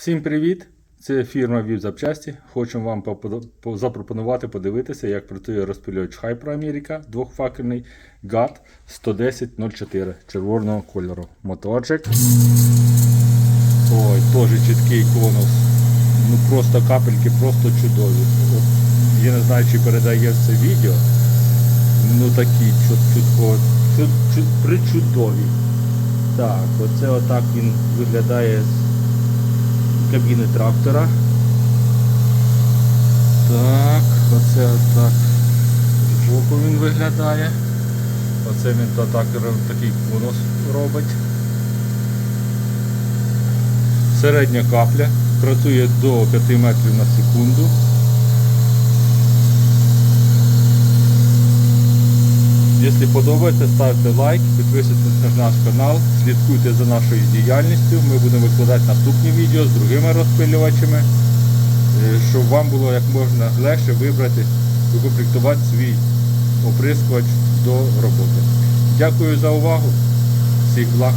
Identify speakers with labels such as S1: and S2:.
S1: Всім привіт! Це фірма View запчасті. Хочемо вам запропонувати подивитися, як працює розпилювач Hyper America двохфакельний GAT 11004 червоного кольору. Моторчик. Ой, теж чіткий конус. Ну просто капельки, просто чудові. От, я не знаю, чи передає це відео. Ну такі чут, чутко, чут, чут, причудові. Так, оце отак він виглядає кабіни трактора. Так, оце отак збоку він виглядає. Оце він то так, такий конус робить. Середня капля. Працює до 5 метрів на секунду. Якщо подобається, ставте лайк, підписуйтесь на наш канал, слідкуйте за нашою діяльністю. Ми будемо викладати наступні відео з другими розпилювачами, е, щоб вам було як можна легше вибрати і комплектувати свій оприскувач до роботи. Дякую за увагу. Всіх благ.